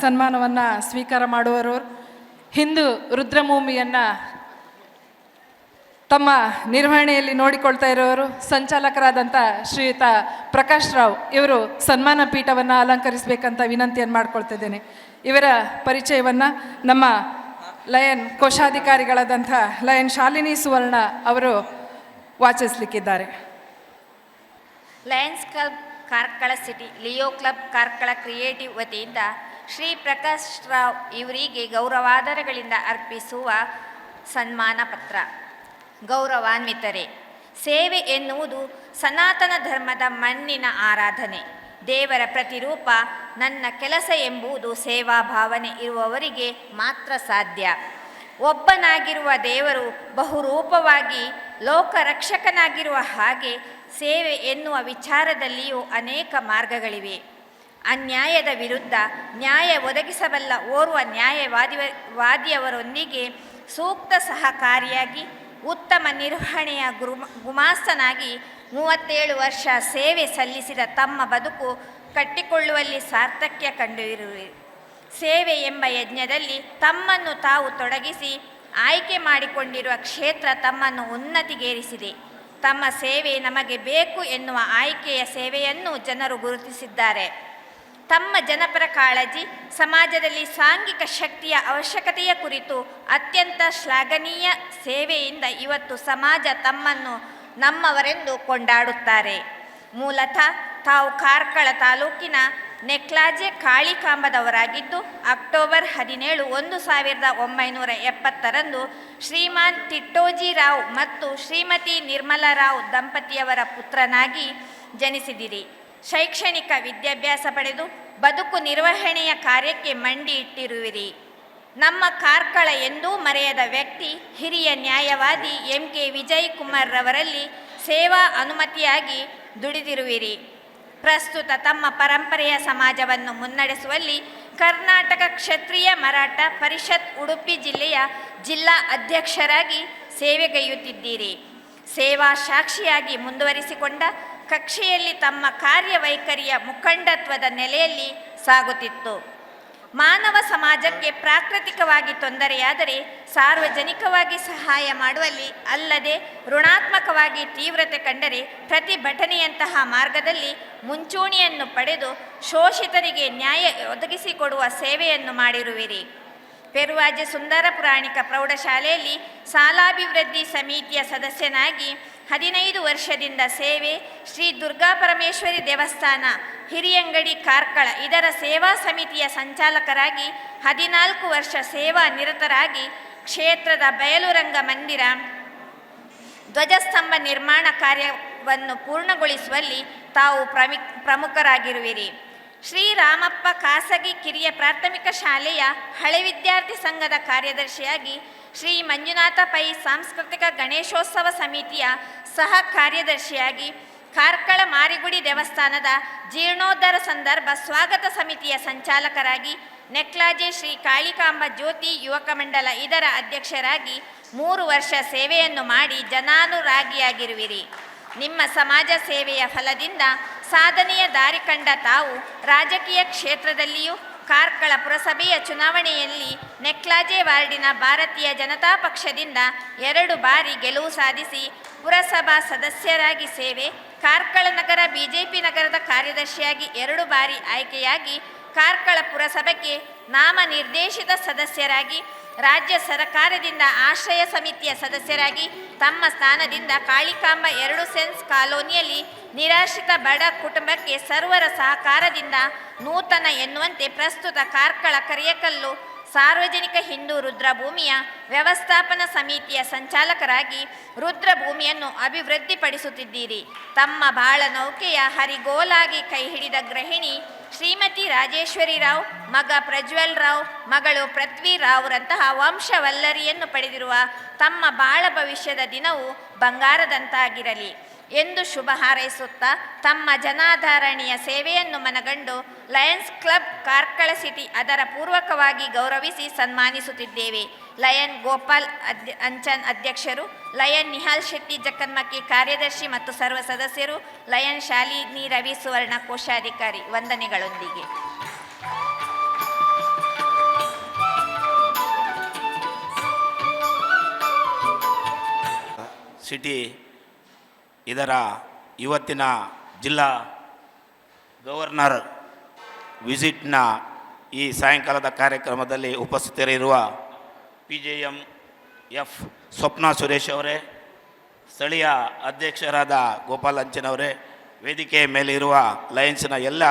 ಸನ್ಮಾನವನ್ನು ಸ್ವೀಕಾರ ಮಾಡುವರು ಹಿಂದೂ ರುದ್ರಭೂಮಿಯನ್ನು ತಮ್ಮ ನಿರ್ವಹಣೆಯಲ್ಲಿ ನೋಡಿಕೊಳ್ತಾ ಇರೋರು ಸಂಚಾಲಕರಾದಂಥ ಶ್ರೀಯುತ ಪ್ರಕಾಶ್ ರಾವ್ ಇವರು ಸನ್ಮಾನ ಪೀಠವನ್ನು ಅಲಂಕರಿಸಬೇಕಂತ ವಿನಂತಿಯನ್ನು ಮಾಡ್ಕೊಳ್ತಿದ್ದೇನೆ. ಇವರ ಪರಿಚಯವನ್ನು ನಮ್ಮ ಲಯನ್ ಕೋಶಾಧಿಕಾರಿಗಳಾದಂಥ ಲಯನ್ ಶಾಲಿನಿ ಸುವರ್ಣ ಅವರು ವಾಚಿಸಲಿಕ್ಕಿದ್ದಾರೆ. Lions Club Karkala city, Leo Club Karkala creative ವತಿಯಿಂದ ಶ್ರೀ ಪ್ರಕಾಶ್ ರಾವ್ ಇವರಿಗೆ ಗೌರವಾದರಗಳಿಂದ ಅರ್ಪಿಸುವ ಸನ್ಮಾನ ಪತ್ರ. ಗೌರವಾನ್ವಿತರೇ, ಸೇವೆ ಎನ್ನುವುದು ಸನಾತನ ಧರ್ಮದ ಮಣ್ಣಿನ ಆರಾಧನೆ. ದೇವರ ಪ್ರತಿರೂಪ ನನ್ನ ಕೆಲಸ ಎಂಬುದು ಸೇವಾ ಭಾವನೆ ಇರುವವರಿಗೆ ಮಾತ್ರ ಸಾಧ್ಯ. ಒಬ್ಬನಾಗಿರುವ ದೇವರು ಬಹುರೂಪವಾಗಿ ಲೋಕರಕ್ಷಕನಾಗಿರುವ ಹಾಗೆ ಸೇವೆ ಎನ್ನುವ ವಿಚಾರದಲ್ಲಿಯೂ ಅನೇಕ ಮಾರ್ಗಗಳಿವೆ. ಅನ್ಯಾಯದ ವಿರುದ್ಧ ನ್ಯಾಯ ಒದಗಿಸಬಲ್ಲ ಓರ್ವ ನ್ಯಾಯವಾದಿ ವಾದಿಯವರೊಂದಿಗೆ ಸೂಕ್ತ ಸಹಕಾರಿಯಾಗಿ ಉತ್ತಮ ನಿರ್ವಹಣೆಯ ಗುಮಾಸ್ತನಾಗಿ ಮೂವತ್ತೇಳು ವರ್ಷ ಸೇವೆ ಸಲ್ಲಿಸಿದ ತಮ್ಮ ಬದುಕು ಕಟ್ಟಿಕೊಳ್ಳುವಲ್ಲಿ ಸಾರ್ಥಕ್ಯ ಕಂಡುಹಿರುವೆ, ಸೇವೆ ಎಂಬ ಯಜ್ಞದಲ್ಲಿ ತಮ್ಮನ್ನು ತಾವು ತೊಡಗಿಸಿ ಆಯ್ಕೆ ಮಾಡಿಕೊಂಡಿರುವ ಕ್ಷೇತ್ರ ತಮ್ಮನ್ನು ಉನ್ನತಿಗೇರಿಸಿದೆ. ತಮ್ಮ ಸೇವೆ ನಮಗೆ ಬೇಕು ಎನ್ನುವ ಆಯ್ಕೆಯ ಸೇವೆಯನ್ನು ಜನರು ಗುರುತಿಸಿದ್ದಾರೆ. ತಮ್ಮ ಜನಪರ ಕಾಳಜಿ, ಸಮಾಜದಲ್ಲಿ ಸಾಂಘಿಕ ಶಕ್ತಿಯ ಅವಶ್ಯಕತೆಯ ಕುರಿತು ಅತ್ಯಂತ ಶ್ಲಾಘನೀಯ ಸೇವೆಯಿಂದ ಇವತ್ತು ಸಮಾಜ ತಮ್ಮನ್ನು ನಮ್ಮವರೆಂದು ಕೊಂಡಾಡುತ್ತಾರೆ. ಮೂಲತಃ ತಾವು ಕಾರ್ಕಳ ತಾಲೂಕಿನ ನೆಕ್ಲಾಜೆ ಕಾಳಿಕಾಂಬದವರಾಗಿದ್ದು, ಅಕ್ಟೋಬರ್ ಹದಿನೇಳು ಒಂದು ಸಾವಿರದ ಒಂಬೈನೂರ ಎಪ್ಪತ್ತರಂದು ಶ್ರೀಮಾನ್ ತಿಟ್ಟೋಜಿರಾವ್ ಮತ್ತು ಶ್ರೀಮತಿ ನಿರ್ಮಲಾರಾವ್ ದಂಪತಿಯವರ ಪುತ್ರನಾಗಿ ಜನಿಸಿದಿರಿ. ಶೈಕ್ಷಣಿಕ ವಿದ್ಯಾಭ್ಯಾಸ ಪಡೆದು ಬದುಕು ನಿರ್ವಹಣೆಯ ಕಾರ್ಯಕ್ಕೆ ಮಂಡಿ ಇಟ್ಟಿರುವಿರಿ. ನಮ್ಮ ಕಾರ್ಕಳ ಎಂದೂ ಮರೆಯದ ವ್ಯಕ್ತಿ, ಹಿರಿಯ ನ್ಯಾಯವಾದಿ ಎಂ ಕೆ ವಿಜಯ್ ಕುಮಾರ್ ರವರಲ್ಲಿ ಸೇವಾ ಅನುಮತಿಯಾಗಿ ದುಡಿದಿರುವಿರಿ. ಪ್ರಸ್ತುತ ತಮ್ಮ ಪರಂಪರೆಯ ಸಮಾಜವನ್ನು ಮುನ್ನಡೆಸುವಲ್ಲಿ ಕರ್ನಾಟಕ ಕ್ಷತ್ರಿಯ ಮರಾಠ ಪರಿಷತ್ ಉಡುಪಿ ಜಿಲ್ಲೆಯ ಜಿಲ್ಲಾ ಅಧ್ಯಕ್ಷರಾಗಿ ಸೇವೆಗೈಯುತ್ತಿದ್ದೀರಿ ಸೇವಾ ಸಾಕ್ಷಿಯಾಗಿ ಮುಂದುವರಿಸಿಕೊಂಡ ಕಕ್ಷೆಯಲ್ಲಿ ತಮ್ಮ ಕಾರ್ಯವೈಖರಿಯ ಮುಖಂಡತ್ವದ ನೆಲೆಯಲ್ಲಿ ಸಾಗುತ್ತಿತ್ತು. ಮಾನವ ಸಮಾಜಕ್ಕೆ ಪ್ರಾಕೃತಿಕವಾಗಿ ತೊಂದರೆಯಾದರೆ ಸಾರ್ವಜನಿಕವಾಗಿ ಸಹಾಯ ಮಾಡುವಲ್ಲಿ ಅಲ್ಲದೆ ಋಣಾತ್ಮಕವಾಗಿ ತೀವ್ರತೆ ಕಂಡರೆ ಪ್ರತಿಭಟನೆಯಂತಹ ಮಾರ್ಗದಲ್ಲಿ ಮುಂಚೂಣಿಯನ್ನು ಪಡೆದು ಶೋಷಿತರಿಗೆ ನ್ಯಾಯ ಒದಗಿಸಿಕೊಡುವ ಸೇವೆಯನ್ನು ಮಾಡಿರುವಿರಿ. ಪೆರುವಾಜೆ ಸುಂದರ ಪುರಾಣಿಕ ಪ್ರೌಢಶಾಲೆಯಲ್ಲಿ ಸಾಲಾಭಿವೃದ್ಧಿ ಸಮಿತಿಯ ಸದಸ್ಯನಾಗಿ ಹದಿನೈದು ವರ್ಷದಿಂದ ಸೇವೆ ಶ್ರೀ ದುರ್ಗಾ ಪರಮೇಶ್ವರಿ ದೇವಸ್ಥಾನ, ಹಿರಿಯಂಗಡಿ ಕಾರ್ಕಳ, ಇದರ ಸೇವಾ ಸಮಿತಿಯ ಸಂಚಾಲಕರಾಗಿ ಹದಿನಾಲ್ಕು ವರ್ಷ ಸೇವಾ ನಿರತರಾಗಿ ಕ್ಷೇತ್ರದ ಬಯಲುರಂಗ ಮಂದಿರ, ಧ್ವಜಸ್ತಂಭ ನಿರ್ಮಾಣ ಕಾರ್ಯವನ್ನು ಪೂರ್ಣಗೊಳಿಸುವಲ್ಲಿ ತಾವು ಪ್ರಮಿ, ಪ್ರಮುಖರಾಗಿರುವಿರಿ. ಶ್ರೀರಾಮಪ್ಪ ಖಾಸಗಿ ಕಿರಿಯ ಪ್ರಾಥಮಿಕ ಶಾಲೆಯ ಹಳೆ ವಿದ್ಯಾರ್ಥಿ ಸಂಘದ ಕಾರ್ಯದರ್ಶಿಯಾಗಿ ಶ್ರೀ ಮಂಜುನಾಥ ಪೈ ಸಾಂಸ್ಕೃತಿಕ ಗಣೇಶೋತ್ಸವ ಸಮಿತಿಯ ಸಹ ಕಾರ್ಯದರ್ಶಿಯಾಗಿ ಕಾರ್ಕಳ ಮಾರಿಗುಡಿ ದೇವಸ್ಥಾನದ ಜೀರ್ಣೋದ್ಧಾರ ಸಂದರ್ಭ ಸ್ವಾಗತ ಸಮಿತಿಯ ಸಂಚಾಲಕರಾಗಿ ನೆಕ್ಲಾಜೆ ಶ್ರೀ ಕಾಳಿಕಾಂಬ ಜ್ಯೋತಿ ಯುವಕ ಮಂಡಲ ಇದರ ಅಧ್ಯಕ್ಷರಾಗಿ ಮೂರು ವರ್ಷ ಸೇವೆಯನ್ನು ಮಾಡಿ ಜನಾನುರಾಗಿಯಾಗಿರುವಿರಿ. ನಿಮ್ಮ ಸಮಾಜ ಸೇವೆಯ ಫಲದಿಂದ ಸಾಧನೆಯ ದಾರಿ ಕಂಡ ತಾವು ರಾಜಕೀಯ ಕ್ಷೇತ್ರದಲ್ಲಿಯೂ ಕಾರ್ಕಳ ಪುರಸಭೆಯ ಚುನಾವಣೆಯಲ್ಲಿ ನೆಕ್ಲಾಜೆ ವಾರ್ಡಿನ ಭಾರತೀಯ ಜನತಾ ಪಕ್ಷದಿಂದ ಎರಡು ಬಾರಿ ಗೆಲುವು ಸಾಧಿಸಿ ಪುರಸಭಾ ಸದಸ್ಯರಾಗಿ ಸೇವೆ, ಕಾರ್ಕಳ ನಗರ, ಬಿಜೆಪಿ ನಗರದ ಕಾರ್ಯದರ್ಶಿಯಾಗಿ ಎರಡು ಬಾರಿ ಆಯ್ಕೆಯಾಗಿ ಕಾರ್ಕಳ ಪುರಸಭೆಗೆ ನಾಮನಿರ್ದೇಶಿತ ಸದಸ್ಯರಾಗಿ, ರಾಜ್ಯ ಸರ್ಕಾರದಿಂದ ಆಶ್ರಯ ಸಮಿತಿಯ ಸದಸ್ಯರಾಗಿ, ತಮ್ಮ ಸ್ಥಾನದಿಂದ ಕಾಳಿಕಾಂಬ ಎರಡು ಸೆನ್ಸ್ ಕಾಲೋನಿಯಲ್ಲಿ ನಿರಾಶ್ರಿತ ಬಡ ಕುಟುಂಬಕ್ಕೆ ಸರ್ವರ ಸಹಕಾರದಿಂದ ನೂತನ ಎನ್ನುವಂತೆ ಪ್ರಸ್ತುತ ಕಾರ್ಕಳ ಕರಿಯಕಲ್ಲು ಸಾರ್ವಜನಿಕ ಹಿಂದೂ ರುದ್ರಭೂಮಿಯ ವ್ಯವಸ್ಥಾಪನಾ ಸಮಿತಿಯ ಸಂಚಾಲಕರಾಗಿ ರುದ್ರಭೂಮಿಯನ್ನು ಅಭಿವೃದ್ಧಿಪಡಿಸುತ್ತಿದ್ದೀರಿ. ತಮ್ಮ ಬಾಳ ನೌಕೆಯ ಹರಿಗೋಲಾಗಿ ಕೈ ಹಿಡಿದ ಗೃಹಿಣಿ ಶ್ರೀಮತಿ ರಾಜೇಶ್ವರಿ ರಾವ್, ಮಗ ಪ್ರಜ್ವಲ್ ರಾವ್, ಮಗಳು ಪೃಥ್ವಿ ರಾವ್ರಂತಹ ವಂಶವಲ್ಲರಿಯನ್ನು ಪಡೆದಿರುವ ತಮ್ಮ ಬಾಳ ಭವಿಷ್ಯದ ದಿನವು ಬಂಗಾರದಂತಾಗಿರಲಿ. ಎಂದು ಶುಭ ಹಾರೈಸುತ್ತಾ ತಮ್ಮ ಜನಾಧಾರಣೀಯ ಸೇವೆಯನ್ನು ಮನಗಂಡು ಲಯನ್ಸ್ ಕ್ಲಬ್ ಕಾರ್ಕಳ ಸಿಟಿ ಅದರ ಪೂರ್ವಕವಾಗಿ ಗೌರವಿಸಿ ಸನ್ಮಾನಿಸುತ್ತಿದ್ದೇವೆ. ಲಯನ್ ಗೋಪಾಲ್ ಅಂಚನ್ ಅಧ್ಯಕ್ಷರು, ಲಯನ್ ನಿಹಾಲ್ ಶೆಟ್ಟಿ ಜಕ್ಕನ್ಮಕ್ಕಿ ಕಾರ್ಯದರ್ಶಿ ಮತ್ತು ಸರ್ವ ಸದಸ್ಯರು, ಲಯನ್ ಶಾಲಿನಿ ರವಿ ಸುವರ್ಣ ಕೋಶಾಧಿಕಾರಿ ವಂದನೆಗಳೊಂದಿಗೆ. ಸಿಟಿ ಇದರ ಇವತ್ತಿನ ಜಿಲ್ಲಾ ಗವರ್ನರ್ ವಿಸಿಟ್ನ ಈ ಸಾಯಂಕಾಲದ ಕಾರ್ಯಕ್ರಮದಲ್ಲಿ ಉಪಸ್ಥಿತರಿರುವ P J M F Swapna Suresh ಅವರೇ, ಸ್ಥಳೀಯ ಅಧ್ಯಕ್ಷರಾದ ಗೋಪಾಲ್ ಅಂಚನವರೇ ವೇದಿಕೆಯ ಮೇಲಿರುವ ಲಯನ್ಸ್ನ ಎಲ್ಲ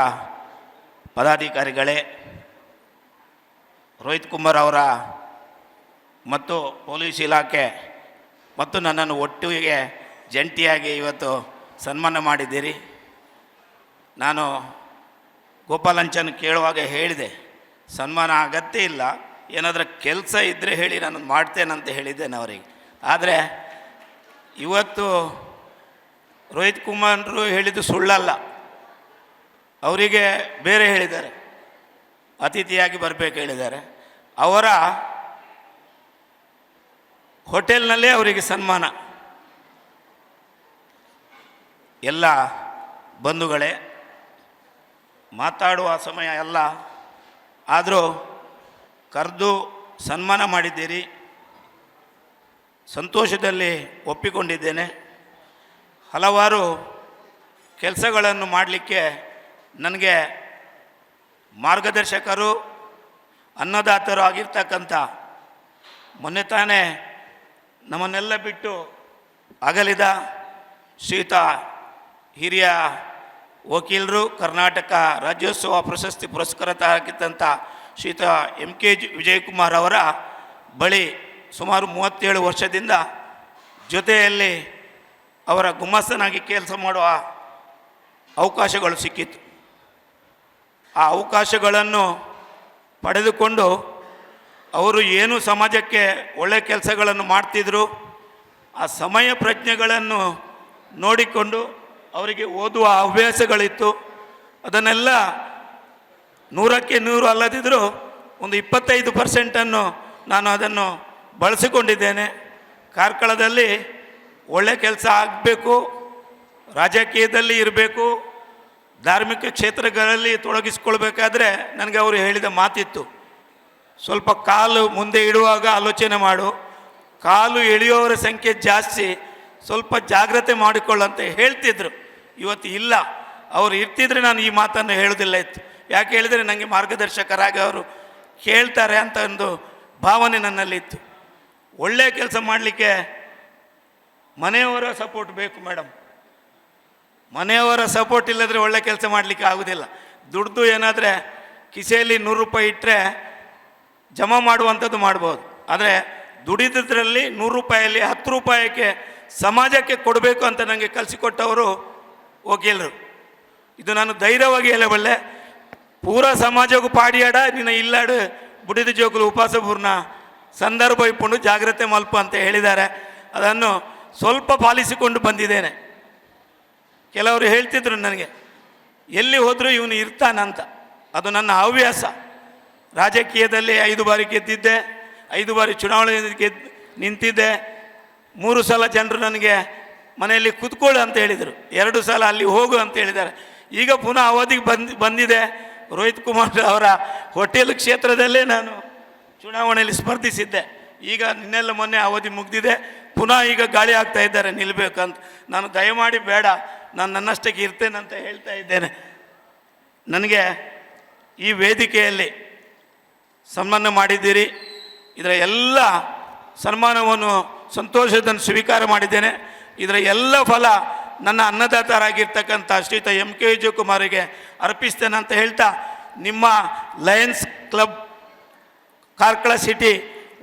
ಪದಾಧಿಕಾರಿಗಳೇ, ರೋಹಿತ್ ಕುಮಾರ್ ಅವರ ಮತ್ತು ಪೊಲೀಸ್ ಇಲಾಖೆ ಮತ್ತು ನನ್ನನ್ನು ಒಟ್ಟಿಗೆ ಜಂಟಿಯಾಗಿ ಇವತ್ತು ಸನ್ಮಾನ ಮಾಡಿದ್ದೀರಿ. ನಾನು ಗೋಪಾಲಂಚನ್ ಕೇಳುವಾಗ ಹೇಳಿದೆ, ಸನ್ಮಾನ ಅಗತ್ಯ ಇಲ್ಲ, ಏನಾದರೂ ಕೆಲಸ ಇದ್ದರೆ ಹೇಳಿ ನಾನು ಮಾಡ್ತೇನಂತ ಹೇಳಿದ್ದೇನೆ ಅವರಿಗೆ. ಆದರೆ ಇವತ್ತು ರೋಹಿತ್ ಕುಮಾರ್ರು ಹೇಳಿದ್ದು ಸುಳ್ಳಲ್ಲ. ಅವರಿಗೆ ಬೇರೆ ಹೇಳಿದ್ದಾರೆ. ಅತಿಥಿಯಾಗಿ ಬರಬೇಕು ಹೇಳಿದ್ದಾರೆ. ಅವರ ಹೋಟೆಲ್ನಲ್ಲೇ ಅವರಿಗೆ ಸನ್ಮಾನ. ಎಲ್ಲ ಬಂಧುಗಳೇ, ಮಾತಾಡುವ ಸಮಯ ಎಲ್ಲ. ಆದರೂ ಕರೆದು ಸನ್ಮಾನ ಮಾಡಿದ್ದೀರಿ. ಸಂತೋಷದಲ್ಲಿ ಒಪ್ಪಿಕೊಂಡಿದ್ದೇನೆ. ಹಲವಾರು ಕೆಲಸಗಳನ್ನು ಮಾಡಲಿಕ್ಕೆ ನನಗೆ ಮಾರ್ಗದರ್ಶಕರು, ಅನ್ನದಾತರು ಆಗಿರ್ತಕ್ಕಂಥ ಮೊನ್ನೆ ತಾನೇ ನಮ್ಮನ್ನೆಲ್ಲ ಬಿಟ್ಟು ಅಗಲಿದ ಶ್ರೀಯುತ ಹಿರಿಯ ವಕೀಲರು ಕರ್ನಾಟಕ ರಾಜ್ಯೋತ್ಸವ ಪ್ರಶಸ್ತಿ ಪುರಸ್ಕೃತ ಆಗಿದ್ದಂಥ ಶ್ರೀಯುತ ಎಂ ಕೆ ಜಿ ವಿಜಯಕುಮಾರ್ ಅವರ ಬಳಿ ಸುಮಾರು ಮೂವತ್ತೇಳು ವರ್ಷದಿಂದ ಜೊತೆಯಲ್ಲಿ ಅವರ ಗುಮ್ಮಸ್ತನಾಗಿ ಕೆಲಸ ಮಾಡುವ ಅವಕಾಶಗಳು ಸಿಕ್ಕಿತ್ತು. ಆ ಅವಕಾಶಗಳನ್ನು ಪಡೆದುಕೊಂಡು ಅವರು ಏನು ಸಮಾಜಕ್ಕೆ ಒಳ್ಳೆಯ ಕೆಲಸಗಳನ್ನು ಮಾಡ್ತಿದ್ರು, ಆ ಸಮಯ ಪ್ರಜ್ಞೆಗಳನ್ನು ನೋಡಿಕೊಂಡು ಅವರಿಗೆ ಓದುವ ಹವ್ಯಾಸಗಳಿತ್ತು. ಅದನ್ನೆಲ್ಲ ನೂರಕ್ಕೆ ನೂರು ಅಲ್ಲದಿದ್ದರೂ ಒಂದು ಇಪ್ಪತ್ತೈದು ಪರ್ಸೆಂಟನ್ನು ನಾನು ಅದನ್ನು ಬಳಸಿಕೊಂಡಿದ್ದೇನೆ. ಕಾರ್ಕಳದಲ್ಲಿ ಒಳ್ಳೆ ಕೆಲಸ ಆಗಬೇಕು, ರಾಜಕೀಯದಲ್ಲಿ ಇರಬೇಕು, ಧಾರ್ಮಿಕ ಕ್ಷೇತ್ರಗಳಲ್ಲಿ ತೊಡಗಿಸ್ಕೊಳ್ಬೇಕಾದ್ರೆ ನನಗೆ ಅವರು ಹೇಳಿದ ಮಾತಿತ್ತು. ಸ್ವಲ್ಪ ಕಾಲು ಮುಂದೆ ಇಡುವಾಗ ಆಲೋಚನೆ ಮಾಡು. ಕಾಲು ಎಳೆಯುವವರ ಸಂಖ್ಯೆ ಜಾಸ್ತಿ, ಸ್ವಲ್ಪ ಜಾಗ್ರತೆ ಮಾಡಿಕೊಳ್ಳಂತೆ ಹೇಳ್ತಿದ್ರು. ಇವತ್ತು ಇಲ್ಲ. ಅವರು ಇರ್ತಿದ್ರೆ ನಾನು ಈ ಮಾತನ್ನು ಹೇಳೋದಿಲ್ಲ ಇತ್ತು. ಯಾಕೆ ಹೇಳಿದರೆ ನನಗೆ ಮಾರ್ಗದರ್ಶಕರಾಗಿ ಅವರು ಹೇಳ್ತಾರೆ ಅಂತ ಒಂದು ಭಾವನೆ ನನ್ನಲ್ಲಿತ್ತು. ಒಳ್ಳೆಯ ಕೆಲಸ ಮಾಡಲಿಕ್ಕೆ ಮನೆಯವರ ಸಪೋರ್ಟ್ ಬೇಕು ಮೇಡಮ್. ಮನೆಯವರ ಸಪೋರ್ಟ್ ಇಲ್ಲದ್ರೆ ಒಳ್ಳೆ ಕೆಲಸ ಮಾಡಲಿಕ್ಕೆ ಆಗೋದಿಲ್ಲ ದುಡ್ದು ಏನಾದರೆ ಕಿಸೆಯಲ್ಲಿ ನೂರು ರೂಪಾಯಿ ಇಟ್ಟರೆ ಜಮಾ ಮಾಡುವಂಥದ್ದು ಮಾಡ್ಬೋದು. ಆದರೆ ದುಡಿದ್ರಲ್ಲಿ ನೂರು ರೂಪಾಯಲ್ಲಿ ಹತ್ತು ರೂಪಾಯಿಗೆ ಸಮಾಜಕ್ಕೆ ಕೊಡಬೇಕು ಅಂತ ನನಗೆ ಕಲಿಸಿಕೊಟ್ಟವರು ವಕೀಲರು ಇದು ನಾನು ಧೈರ್ಯವಾಗಿ ಹೇಳಬಲ್ಲೆ. ಪೂರ ಸಮಾಜಕ್ಕೂ ಪಾಡಿಯಾಡ ನಿನ್ನ ಇಲ್ಲಾಡು, ಬುಡಿದ ಜೋಕುಲು ಉಪವಾಸ ಪೂರ್ಣ, ಸಂದರ್ಭ ಇಟ್ಕೊಂಡು ಜಾಗ್ರತೆ ಮಲ್ಪ ಅಂತ ಹೇಳಿದ್ದಾರೆ. ಅದನ್ನು ಸ್ವಲ್ಪ ಪಾಲಿಸಿಕೊಂಡು ಬಂದಿದ್ದೇನೆ. ಕೆಲವರು ಹೇಳ್ತಿದ್ರು ನನಗೆ, ಎಲ್ಲಿ ಹೋದರೂ ಇವನು ಇರ್ತಾನಂತ. ಅದು ನನ್ನ ಹವ್ಯಾಸ. ರಾಜಕೀಯದಲ್ಲಿ ಐದು ಬಾರಿ ಗೆದ್ದಿದ್ದೆ, ಐದು ಬಾರಿ ಚುನಾವಣೆ ಗೆದ್ದು ನಿಂತಿದ್ದೆ. ಮೂರು ಸಲ ಜನರು ನನಗೆ ಮನೆಯಲ್ಲಿ ಕೂತ್ಕೊಳ್ಳು ಅಂತ ಹೇಳಿದರು. ಎರಡು ಸಲ ಅಲ್ಲಿ ಹೋಗು ಅಂತ ಹೇಳಿದ್ದಾರೆ. ಈಗ ಪುನಃ ಅವಧಿಗೆ ಬಂದು, ಬಂದಿದೆ. ರೋಹಿತ್ ಕುಮಾರ್ ಅವರ ಹೋಟೆಲ್ ಕ್ಷೇತ್ರದಲ್ಲೇ ನಾನು ಚುನಾವಣೆಯಲ್ಲಿ ಸ್ಪರ್ಧಿಸಿದ್ದೆ. ಈಗ ನಿನ್ನೆಲ್ಲ ಮೊನ್ನೆ ಅವಧಿ ಮುಗಿದಿದೆ. ಪುನಃ ಈಗ ಗಾಳಿ ಆಗ್ತಾ ಇದ್ದಾರೆ ನಿಲ್ಲಬೇಕಂತ ನಾನು ದಯಮಾಡಿ ಬೇಡ, ನಾನು ನನ್ನಷ್ಟಕ್ಕೆ ಇರ್ತೇನೆ ಅಂತ ಹೇಳ್ತಾ ಇದ್ದೇನೆ. ನನಗೆ ಈ ವೇದಿಕೆಯಲ್ಲಿ ಸನ್ಮಾನ ಮಾಡಿದ್ದೀರಿ. ಇದರ ಎಲ್ಲ ಸನ್ಮಾನವನ್ನು ಸಂತೋಷದನ್ನು ಸ್ವೀಕಾರ ಮಾಡಿದ್ದೇನೆ. ಇದರ ಎಲ್ಲ ಫಲ ನನ್ನ ಅನ್ನದಾತರಾಗಿರ್ತಕ್ಕಂಥ ಶ್ರೀತ ಎಂ ಕೆ ವಿಜಯಕುಮಾರಿಗೆ ಅರ್ಪಿಸ್ತೇನೆ ಅಂತ ಹೇಳ್ತಾ, ನಿಮ್ಮ ಲಯನ್ಸ್ ಕ್ಲಬ್, ಕಾರ್ಕಳ ಸಿಟಿ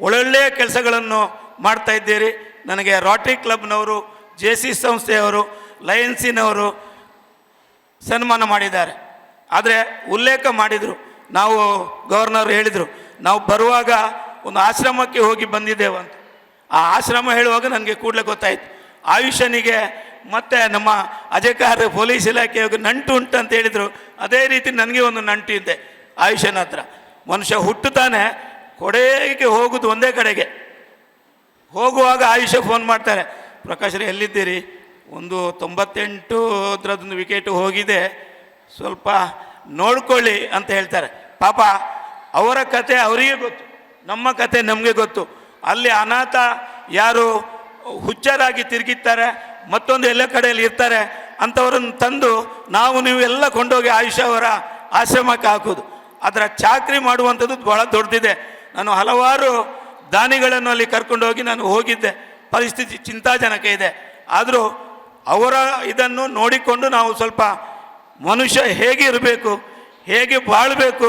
ಒಳ್ಳೊಳ್ಳೆಯ ಕೆಲಸಗಳನ್ನು ಮಾಡ್ತಾ ಇದ್ದೀರಿ. ನನಗೆ ರಾಟ್ರಿ ಕ್ಲಬ್ನವರು, ಜೆ ಸಿ ಸಂಸ್ಥೆಯವರು, ಲಯನ್ಸಿನವರು ಸನ್ಮಾನ ಮಾಡಿದ್ದಾರೆ. ಆದರೆ ಉಲ್ಲೇಖ ಮಾಡಿದರು. ನಾವು ಗವರ್ನರ್ ಹೇಳಿದರು, ನಾವು ಬರುವಾಗ ಒಂದು ಆಶ್ರಮಕ್ಕೆ ಹೋಗಿ ಬಂದಿದ್ದೇವೆ ಅಂತ ಆ ಆಶ್ರಮ ಹೇಳುವಾಗ ನನಗೆ ಕೂಡಲೇ ಗೊತ್ತಾಯಿತು. ಆಯುಷನಿಗೆ ಮತ್ತು ನಮ್ಮ ಅಜಕಾರ ಪೊಲೀಸ್ ಇಲಾಖೆಯಾಗ ನಂಟು ಉಂಟು ಅಂತ ಹೇಳಿದರು. ಅದೇ ರೀತಿ ನನಗೆ ಒಂದು ನಂಟು ಇದೆ ಆಯುಷನ ಹತ್ರ. ಮನುಷ್ಯ ಹುಟ್ಟುತ್ತಾನೆ ಕೊಡೆಗೆ ಹೋಗುದು ಒಂದೇ ಕಡೆಗೆ. ಹೋಗುವಾಗ ಆಯುಷ ಫೋನ್ ಮಾಡ್ತಾರೆ, ಪ್ರಕಾಶ್ ರೇ ಎಲ್ಲಿದ್ದೀರಿ? ಒಂದು ತೊಂಬತ್ತೆಂಟು ಅದರದೊಂದು ವಿಕೆಟ್ ಹೋಗಿದೆ, ಸ್ವಲ್ಪ ನೋಡ್ಕೊಳ್ಳಿ ಅಂತ ಹೇಳ್ತಾರೆ. ಪಾಪ, ಅವರ ಕತೆ ಅವರಿಗೆ ಗೊತ್ತು, ನಮ್ಮ ಕತೆ ನಮಗೆ ಗೊತ್ತು. ಅಲ್ಲಿ ಅನಾಥ ಯಾರು ಹುಚ್ಚರಾಗಿ ತಿರುಗಿತಾರೆ ಮತ್ತೊಂದು ಎಲ್ಲ ಕಡೆಯಲ್ಲಿ ಇರ್ತಾರೆ, ಅಂಥವ್ರನ್ನ ತಂದು ನಾವು ನೀವು ಎಲ್ಲ ಕೊಂಡೋಗಿ ಆಯುಷ್ಯ ಅವರ ಆಶ್ರಮಕ್ಕೆ ಹಾಕೋದು ಅದರ ಚಾಕ್ರಿ ಮಾಡುವಂಥದ್ದು ಬಹಳ ದೊಡ್ಡದಿದೆ. ನಾನು ಹಲವಾರು ದಾನಿಗಳನ್ನು ಅಲ್ಲಿ ಕರ್ಕೊಂಡೋಗಿ ನಾನು ಹೋಗಿದ್ದೆ. ಪರಿಸ್ಥಿತಿ ಚಿಂತಾಜನಕ ಇದೆ. ಆದರೂ ಅವರ ಇದನ್ನು ನೋಡಿಕೊಂಡು ನಾವು ಸ್ವಲ್ಪ ಮನುಷ್ಯ ಹೇಗೆ ಇರಬೇಕು, ಹೇಗೆ ಬಾಳಬೇಕು,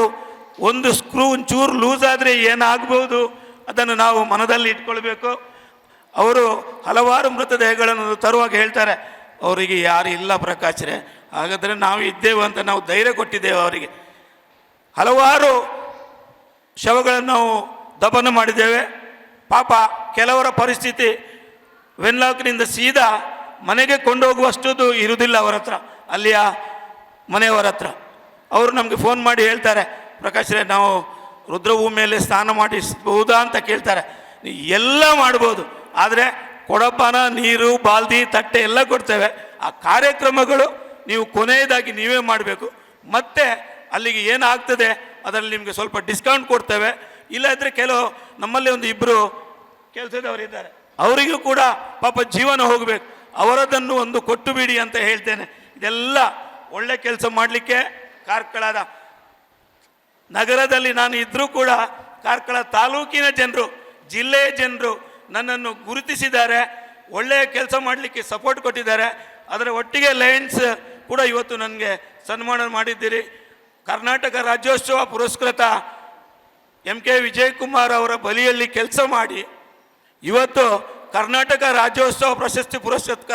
ಒಂದು ಸ್ಕ್ರೂ ಒಂಚೂರು ಲೂಸ್ ಆದರೆ ಏನಾಗ್ಬೋದು, ಅದನ್ನು ನಾವು ಮನದಲ್ಲಿ ಇಟ್ಕೊಳ್ಬೇಕು. ಅವರು ಹಲವಾರು ಮೃತದೇಹಗಳನ್ನು ತರುವಾಗ ಹೇಳ್ತಾರೆ, ಅವರಿಗೆ ಯಾರು ಇಲ್ಲ ಪ್ರಕಾಶ್ರೆ, ಹಾಗಾದರೆ ನಾವು ಇದ್ದೇವೆ ಅಂತ ನಾವು ಧೈರ್ಯ ಕೊಟ್ಟಿದ್ದೇವೆ ಅವರಿಗೆ. ಹಲವಾರು ಶವಗಳನ್ನು ನಾವು ದಪನ ಮಾಡಿದ್ದೇವೆ. ಪಾಪ ಕೆಲವರ ಪರಿಸ್ಥಿತಿ ವೆನ್ಲಾಕ್ನಿಂದ ಸೀದಾ ಮನೆಗೆ ಕೊಂಡೋಗುವಷ್ಟುದು ಇರುವುದಿಲ್ಲ ಅವರ ಹತ್ರ ಅಲ್ಲಿಯ ಮನೆಯವರ ಹತ್ರ. ಅವರು ನಮಗೆ ಫೋನ್ ಮಾಡಿ ಹೇಳ್ತಾರೆ, ಪ್ರಕಾಶ್ರೇ, ನಾವು ರುದ್ರಭೂಮಿಯಲ್ಲಿ ಸ್ನಾನ ಮಾಡಿಸಬಹುದಾ ಅಂತ ಕೇಳ್ತಾರೆ. ಎಲ್ಲ ಮಾಡ್ಬೋದು. ಆದರೆ ಕೊಡಪಾನ, ನೀರು, ಬಾಲ್ದಿ, ತಟ್ಟೆ ಎಲ್ಲ ಕೊಡ್ತೇವೆ. ಆ ಕಾರ್ಯಕ್ರಮಗಳು ನೀವು ಕೊನೆಯದಾಗಿ ನೀವೇ ಮಾಡಬೇಕು. ಮತ್ತೆ ಅಲ್ಲಿಗೆ ಏನಾಗ್ತದೆ, ಅದರಲ್ಲಿ ನಿಮಗೆ ಸ್ವಲ್ಪ ಡಿಸ್ಕೌಂಟ್ ಕೊಡ್ತೇವೆ. ಇಲ್ಲದ್ರೆ ಕೆಲವು ನಮ್ಮಲ್ಲಿ ಒಂದು ಇಬ್ಬರು ಕೆಲಸದವರಿದ್ದಾರೆ. ಅವರಿಗೂ ಕೂಡ ಪಾಪ ಜೀವನ ಹೋಗಬೇಕು. ಅವರದನ್ನು ಒಂದು ಕೊಟ್ಟು ಬಿಡಿ ಅಂತ ಹೇಳ್ತೇನೆ. ಇದೆಲ್ಲ ಒಳ್ಳೆ ಕೆಲಸ ಮಾಡಲಿಕ್ಕೆ ಕಾರ್ಕಳದ ನಗರದಲ್ಲಿ ನಾನು ಇದ್ದರೂ ಕೂಡ ಕಾರ್ಕಳ ತಾಲೂಕಿನ ಜನರು, ಜಿಲ್ಲೆಯ ಜನರು ನನ್ನನ್ನು ಗುರುತಿಸಿದ್ದಾರೆ, ಒಳ್ಳೆಯ ಕೆಲಸ ಮಾಡಲಿಕ್ಕೆ ಸಪೋರ್ಟ್ ಕೊಟ್ಟಿದ್ದಾರೆ. ಅದರ ಒಟ್ಟಿಗೆ ಲಯನ್ಸ್ ಕೂಡ ಇವತ್ತು ನನಗೆ ಸನ್ಮಾನ ಮಾಡಿದ್ದೀರಿ. ಕರ್ನಾಟಕ ರಾಜ್ಯೋತ್ಸವ ಪುರಸ್ಕೃತ ಎಂ ಕೆ ವಿಜಯಕುಮಾರ್ ಅವರ ಬಲಿಯಲ್ಲಿ ಕೆಲಸ ಮಾಡಿ, ಇವತ್ತು ಕರ್ನಾಟಕ ರಾಜ್ಯೋತ್ಸವ ಪ್ರಶಸ್ತಿ ಪುರಸ್ಕೃತ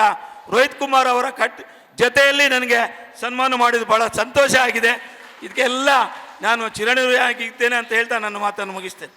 ರೋಹಿತ್ ಕುಮಾರ್ ಅವರ ಕಟ್, ಜೊತೆಯಲ್ಲಿ ನನಗೆ ಸನ್ಮಾನ ಮಾಡಿದ್ದು ಭಾಳ ಸಂತೋಷ ಆಗಿದೆ. ಇದಕ್ಕೆಲ್ಲ ನಾನು ಚಿರಣಿಯಾಗಿದ್ದೇನೆ ಅಂತ ಹೇಳ್ತಾ ನನ್ನ ಮಾತನ್ನು ಮುಗಿಸ್ತೇನೆ.